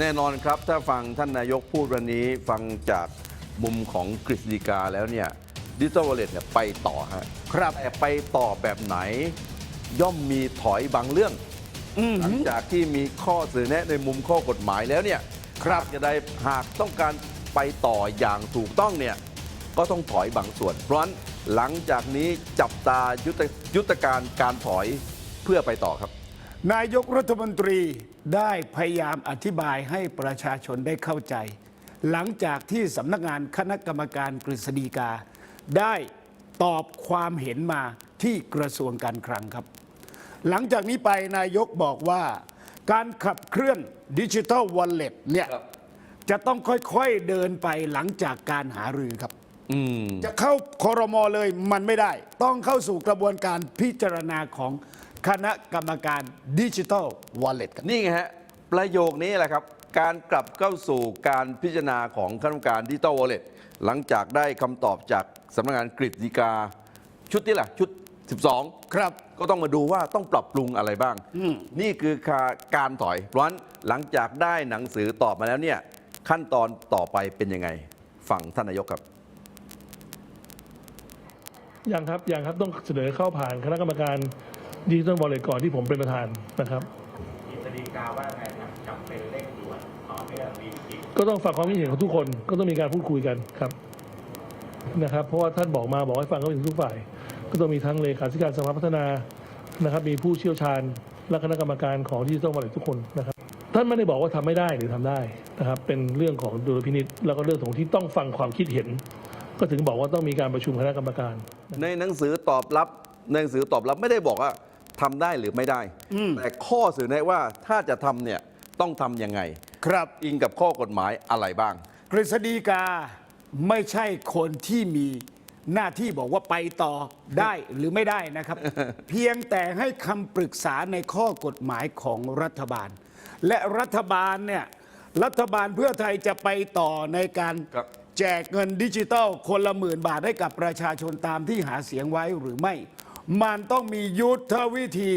แน่นอนครับ ถ้าฟังท่านนายกพูดวันนี้ฟังจากมุมของกฤษฎีกาแล้วเนี่ยดิจิทัลวอลเล็ตเนี่ยไปต่อฮะครับแต่ไปต่อแบบไหน ย่อมมีถอยบางเรื่องอืมหลังจากที่มีข้อเสนอแนะในมุมข้อกฎหมายแล้วเนี่ยครับหากจะได้หากต้องการไปต่ออย่างถูกต้องเนี่ยก็ต้องถอยบางส่วน เพราะฉะนั้นหลังจากนี้จับตายุทธยุทธการการถอยเพื่อไปต่อครับ นายกรัฐมนตรีได้พยายามอธิบายให้ประชาชนได้เข้าใจ หลังจากที่สำนักงานคณะกรรมการกฤษฎีกา ได้ตอบความเห็นมาที่กระทรวงการคลังครับ หลังจากนี้ไปนายกบอกว่า การขับเคลื่อนดิจิทัลวอลเล็ตเนี่ยครับจะต้องค่อยๆเดินไปหลังจากการหารือครับอืมจะเข้าคอรมอเลยมันไม่ได้ ต้องเข้าสู่กระบวนการพิจารณาของ คณะกรรมการดิจิทัลวอลเล็ตครับ นี่ไงฮะ ประโยคนี้แหละครับ การกลับเข้าสู่การพิจารณาของคณะกรรมการดิจิตอลวอลเล็ตหลังจากได้คำตอบจากสำนักงานกฤษฎีกา ชุดนี้แหละชุด 12 ครับ ก็ต้องมาดูว่าต้องปรับปรุงอะไรบ้างนี่คือการถอย เพราะฉะนั้นหลังจากได้หนังสือตอบมาแล้วเนี่ยขั้นตอนต่อไปเป็นยังไงฟังท่านนายกครับ ยังครับยังครับต้องเสนอเข้าผ่านคณะกรรมการ ดิจิทัลวอลเล็ตก่อนที่ผมเป็นประธานนะครับกฤษฎีกาว่าไงครับจำเป็นเร่งด่วนต่อเนื่องมีกิจก็ต้องฟังความคิดเห็นของทุกคนก็ต้องมีการพูดคุยกันครับนะครับเพราะว่าท่านบอกมาบอกให้ฟังก็เป็นทุกฝ่าย ก็ต้องมีทั้งเลขาธิการสภาพัฒนานะครับ มีผู้เชี่ยวชาญและคณะกรรมการของดิจิทัลวอลเล็ตทุกคนนะครับ ท่านไม่ได้บอกว่าทำไม่ได้หรือทำได้นะครับ เป็นเรื่องของดุลพินิษแล้วก็เรื่องของที่ต้องฟังความคิดเห็น ก็ถึงบอกว่าต้องมีการประชุมคณะกรรมการ ในหนังสือตอบรับในหนังสือตอบรับไม่ได้บอกว่า ทำได้หรือไม่ได้ แต่ข้อเสนอแนะว่าถ้าจะทำเนี่ยต้องทำยังไง ครับอิงกับข้อกฎหมายอะไรบ้าง กฤษฎีกาไม่ใช่คนที่มีหน้าที่บอกว่าไปต่อได้หรือไม่ได้นะครับ เพียงแต่ให้คำปรึกษาในข้อกฎหมายของรัฐบาล และรัฐบาลเนี่ยรัฐบาลเพื่อไทยจะไปต่อในการครับแจกเงินดิจิตอลคนละหมื่นบาทให้กับประชาชนตามที่หาเสียงไว้หรือไม่ มันต้องมียุทธวิธี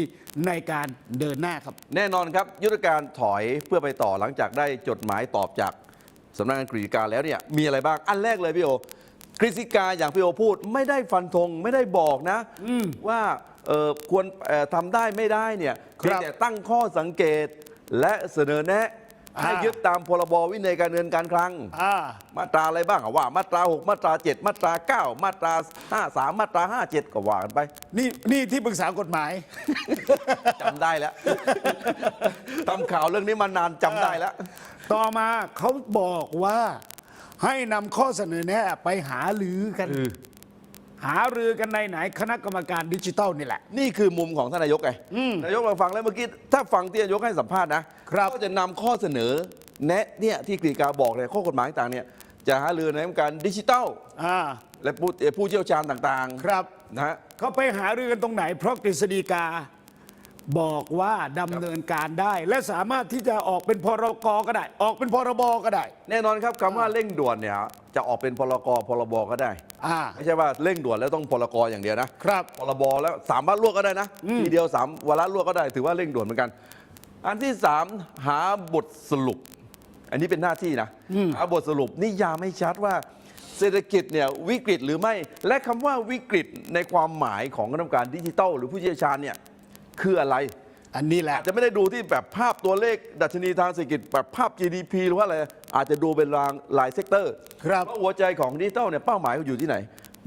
ในการเดินหน้าครับ แน่นอนครับ ยุทธการถอยเพื่อไปต่อหลังจากได้จดหมายตอบจากสำนักงานกฤษฎีกาแล้วเนี่ยมีอะไรบ้างอันแรกเลยพี่โอกฤษฎีกาอย่างพี่โอพูดไม่ได้ฟันธงไม่ได้บอกนะว่าเอ่อควรเอ่อทำได้ไม่ได้เนี่ยครัเพียงบแต่ตั้งข้อสังเกตและเสนอแนะอ่า ให้ยึดตามพรบวินัยการเงินการคลังอ่ามาตราอะไรบ้างอะว่า มาตรา 6 มาตรา 7 มาตรา 9 มาตรา 53 มาตรา 57 ก็ว่ากันไป นี่นี่ที่ปรึกษากฎหมายจำได้แล้วทำข่าวเรื่องนี้มานานจำได้แล้ว ต่อมาเขาบอกว่าให้นำข้อเสนอแนะไปหารือกัน หารือกันในไหนคณะกรรมการดิจิทัลนี่แหละ นี่คือมุมของท่านนายกไงนายกเราฟังแล้วเมื่อกี้ถ้าฟังที่นายกให้สัมภาษณ์นะครับก็จะนำข้อเสนอ แนะเนี่ยที่กฤษฎีกาบอกเนี่ยข้อกฎหมายต่างๆเนี่ยจะหารือในการดิจิทัลอ่าและผู้ผู้เชี่ยวชาญต่างๆ ครับนะฮะเขาไปหารือกันตรงไหน เพราะกฤษฎีกาบอกว่าดำเนินการได้ และสามารถที่จะออกเป็นพรกก็ได้ ออกเป็นพรบก็ได้ แน่นอนครับคำว่าเร่งด่วนเนี่ยจะออกเป็นพรกพรบก็ได้ อ่าไม่ใช่ว่าเร่งด่วนแล้วต้องพรกอย่างเดียวนะครับพรบแล้วสามวาระลวกก็ได้นะทีเดียวสามวาระลวกก็ได้ถือว่าเร่งด่วนเหมือนกัน อันที่สามหาบทสรุป อันนี้เป็นหน้าที่นะหาบทสรุปนิยามให้ชัดว่าเศรษฐกิจเนี่ยวิกฤตหรือไม่ และคำว่าวิกฤตในความหมายของคณะกรรมการดิจิทัล หรือผู้เชี่ยวชาญเนี่ยคืออะไร อันนี้แหละอาจจะไม่ได้ดูที่แบบภาพตัวเลขดัชนีทางเศรษฐกิจแบบภาพ GDP หรือว่าอะไรอาจจะดูเป็นรางรายเซกเตอร์ครับเพราะหัวใจของดิจิทัลเนี่ยเป้าหมายเขาอยู่ที่ไหน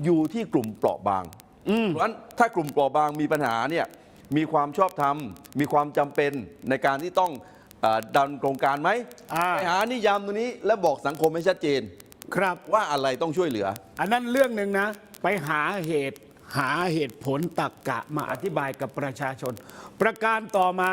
อยู่ที่กลุ่มเปราะบางเพราะฉะนั้นถ้ากลุ่มเปราะบางมีปัญหาเนี่ยมีความชอบธรรม มีความจำเป็นในการที่ต้องเออดันโครงการไหมอ่าไปหานิยามตัวนี้และบอกสังคมให้ชัดเจน ครับว่าอะไรต้องช่วยเหลือ อันนั้นเรื่องหนึ่งนะ ไปหาเหตุ หาเหตุผลตักกะมาอธิบายกับประชาชน ประการต่อมา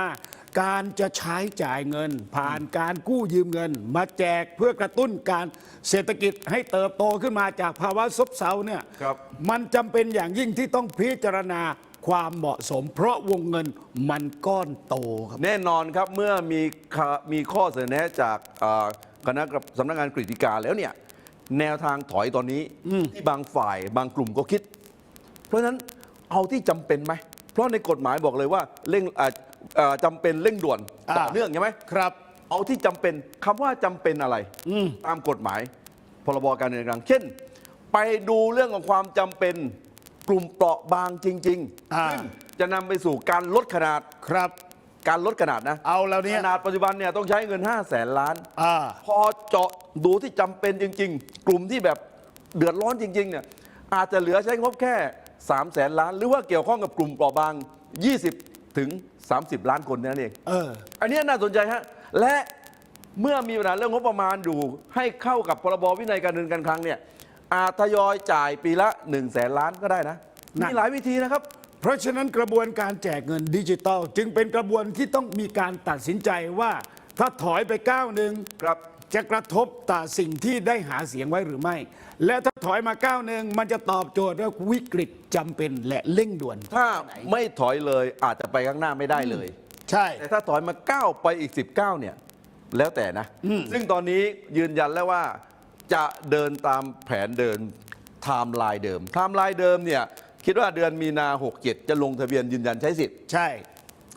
การจะใช้จ่ายเงิน ผ่านการกู้ยืมเงิน มาแจกเพื่อกระตุ้นการเศรษฐกิจให้เติบโตขึ้นมาจากภาวะซบเซาเนี่ยครับมันจำเป็นอย่างยิ่งที่ต้องพิจารณาความเหมาะสม เพราะวงเงินมันก้อนโตครับแน่นอนครับเมื่อมีข่ามีข้อเสนอแนะจากเอ่อคณะกับสำนักงานกฤษฎีกาแล้วเนี่ยแนวทางถอยตอนนี้ที่บางฝ่ายบางกลุ่มก็คิด เพราะฉะนั้นเอาที่จำเป็นไหม เพราะในกฎหมายบอกเลยว่าเร่งอ่าอ่าจำเป็นเร่งด่วนอ่าต่อเนื่องใช่ไหมครับ เอาที่จำเป็นคำว่าจำเป็นอะไรตามกฎหมาย พรบการเงินการคลังเช่น ไปดูเรื่องของความจำเป็นกลุ่มเปราะบางจริงอ่าๆซึ่งจะนำไปสู่การลดขนาดครับการลดขนาดนะ เอาแล้วเนี่ยขนาดปัจจุบันเนี่ยต้องใช้เงิน 5 0 0แสนล้านอ่าพอเจาะดูที่จำเป็นจริง ๆ กลุ่มที่แบบเดือดร้อนจริง ๆ เนี่ยอาจจะเหลือใช้งบแค่ 3 0 0แสนล้าน หรือว่าเกี่ยวข้องกับกลุ่มเปราะบาง 20 ถึง 30 ล้านคนนั่นเองเออ อันนี้น่าสนใจฮะและเมื่อมีปัญหาเรื่องงบประมาณอยู่ให้เข้ากับพรบวินัยการเงินการคลังเนี่ยอาจทยอยจ่ายปีละ1นึ่งแสนล้านก็ได้นะนั่น มีหลายวิธีนะครับ เพราะฉะนั้นกระบวนการแจกเงินดิจิตอลจึงเป็นกระบวนที่ต้องมีการตัดสินใจว่า ถ้าถอยไปก้าวหนึ่งครับ จะกระทบต่อสิ่งที่ได้หาเสียงไว้หรือไม่ และถ้าถอยมาก้าวหนึ่งมันจะตอบโจทย์ว่าวิกฤตจำเป็นและเร่งด่วน ถ้าไม่ถอยเลยอาจจะไปข้างหน้าไม่ได้เลย ใช่ แต่ถ้าถอยมาก้าวไปอีก 19 เนี่ย แล้วแต่นะซึ่งตอนนี้ยืนยันแล้วว่าจะเดินตามแผนเดินไทม์ไลน์เดิมไทม์ไลน์เดิมเนี่ย คิดว่าเดือนมีนา 67 จะลงทะเบียนยืนยันใช้สิทธิ์ใช่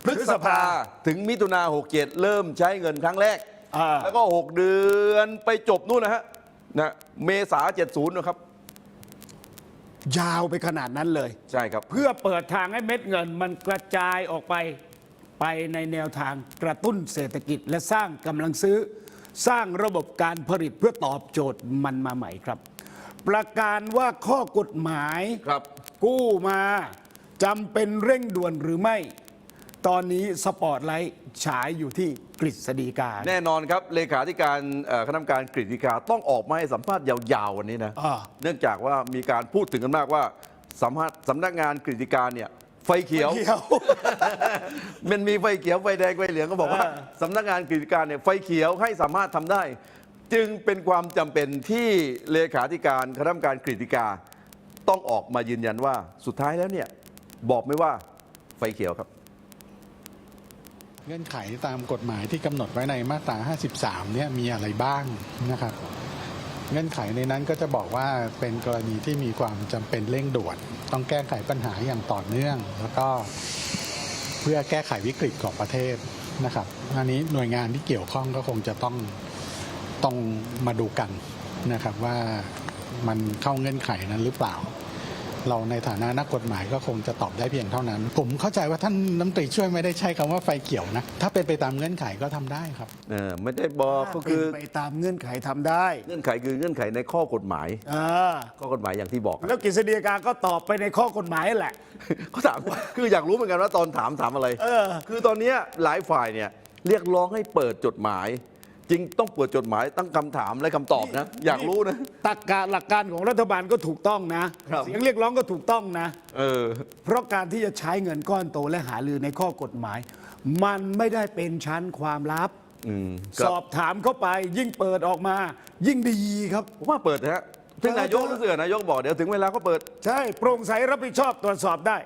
พฤษภาถึงมิถุนา 67 เริ่มใช้เงินครั้งแรก อ่า แล้วก็ 6 เดือนไปจบนู่นนะฮะนะเมษา70นะครับ ยาวไปขนาดนั้นเลย ใช่ครับ เพื่อเปิดทางให้เม็ดเงินมันกระจายออกไป ไปในแนวทางกระตุ้นเศรษฐกิจและสร้างกำลังซื้อ สร้างระบบการผลิตเพื่อตอบโจทย์มันมาใหม่ครับ ประการว่าข้อกฎหมาย ครับ กู้มาจำเป็นเร่งด่วนหรือไม่ ตอนนี้สปอร์ตไลท์ฉายอยู่ที่กฤษฎีกาแน่นอนครับ เลขาธิการเอ่อคณะกรรมการกฤษฎีกาต้องออกมาให้สัมภาษณ์ยาวๆวันนี้นะ อ่า เนื่องจากว่ามีการพูดถึงกันมากว่าสัมภาษณ์สำนักงานกฤษฎีกาเนี่ยไฟเขียวเขียว มันมีไฟเขียวไฟแดงไฟเหลืองก็บอกว่าอ่าสำนักงานกฤษฎีกาเนี่ยไฟเขียวให้สามารถทำได้ จึงเป็นความจำเป็นที่เลขาธิการคณะกรรมการกฤษฎีกา ต้องออกมายืนยันว่าสุดท้ายแล้วเนี่ยบอกไม่ว่าไฟเขียวครับ เงื่อนไขตามกฎหมายที่กำหนดไว้ในมาตรา 53 เนี่ยมีอะไรบ้างนะครับ เงื่อนไขในนั้นก็จะบอกว่าเป็นกรณีที่มีความจำเป็นเร่งด่วน ต้องแก้ไขปัญหาอย่างต่อเนื่อง แล้วก็เพื่อแก้ไขวิกฤตของประเทศนะครับ อันนี้หน่วยงานที่เกี่ยวข้องก็คงจะต้องต้องมาดูกันนะครับว่ามันเข้าเงื่อนไขนั้นหรือเปล่า เราในฐานะนักกฎหมายก็คงจะตอบได้เพียงเท่านั้น ผมเข้าใจว่าท่านน้ำตรีช่วยไม่ได้ใช้คำว่าไฟเขียวนะ ถ้าเป็นไปตามเงื่อนไขก็ทำได้ครับเออไม่ได้บอกก็เป็คืนอไปตามเงื่อนไขทำได้ เงื่อนไขคือเงื่อนไขในข้อกฎหมายอ่าข้อกฎหมายอย่างที่บอก แล้วกฤษฎีกาก็ตอบไปในข้อกฎหมายแหละเขาถามคืออยากรู้เหมือนกันว่าตอนถามถามอะไรเออคือตอนเนี้ยหลายฝ่ายเนี่ยเรียกร้องให้เปิดจดหมาย จริงต้องเปิดจดหมายตั้งคำถามและคำตอบนะ อยากรู้นะ ตักกะหลักการของรัฐบาลก็ถูกต้องนะ ครับ เสียงเรียกร้องก็ถูกต้องนะ เออ เพราะการที่จะใช้เงินก้อนโตและหาลือในข้อกฎหมาย มันไม่ได้เป็นชั้นความลับ อืมสอบถามเข้าไปยิ่งเปิดออกมา ยิ่งดีครับ ผมว่าเปิดนะฮะซึ่งนายกรู้สึกนายกบอกเดี๋ยวถึงเวลาก็เปิด ใช่ โปร่งใสรับผิดชอบตรวจสอบได้